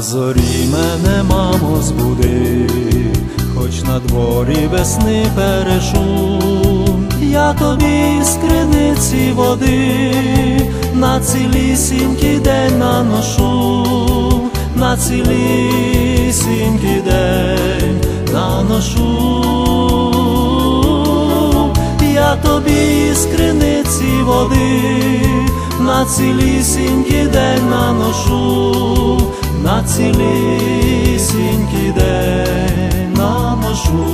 Зорі мене, мамо, збуди, хоч на дворі весни перешум, я тобі з криниці води, на цілісінький день наношу, на цілісінький день наношу, я тобі з криниці води, на цілісінький день наношу, на цілісінький день наношу.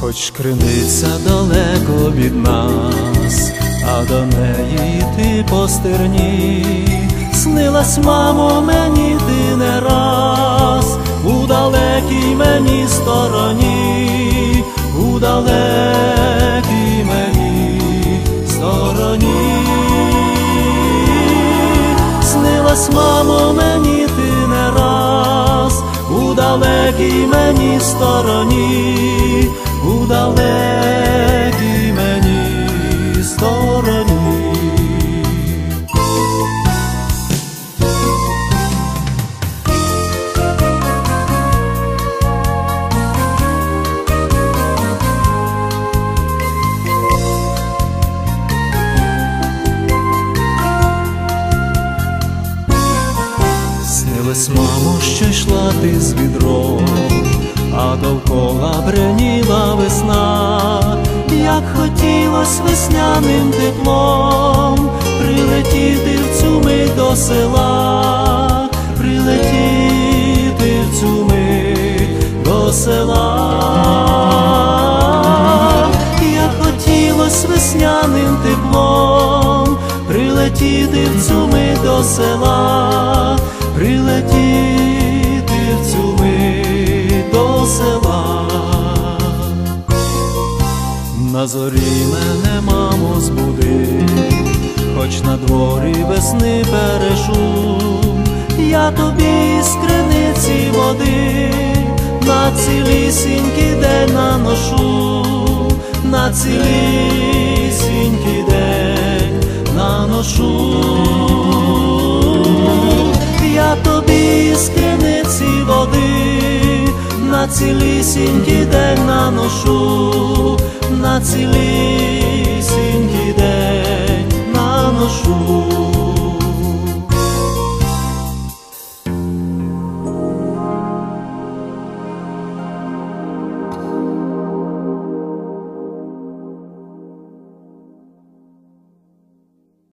Хоч криниця далеко від нас, а до неї йти по стерні, снилась, мамо, мені ти не раз, у далекій мені стороні, снилась, мамо, мені ти не раз, у далекій мені стороні, у далекій Снилась, мамо, що йшла ти з відром, а довкола бреніла весна, як хотілось весняним теплом прилетіти в цю мить до села, прилетіти в цю мить до села, як хотілось весняним теплом прилетіти в цю мить до села, прилетіти в цю мить до села. На зорі мене, мамо, збуди, хоч на дворі весни перешум, я тобі з криниці води, на цілісінький день наношу, на цілісінький день наношу, тобі з криниці води, на цілісінький день наношу, на цілісінький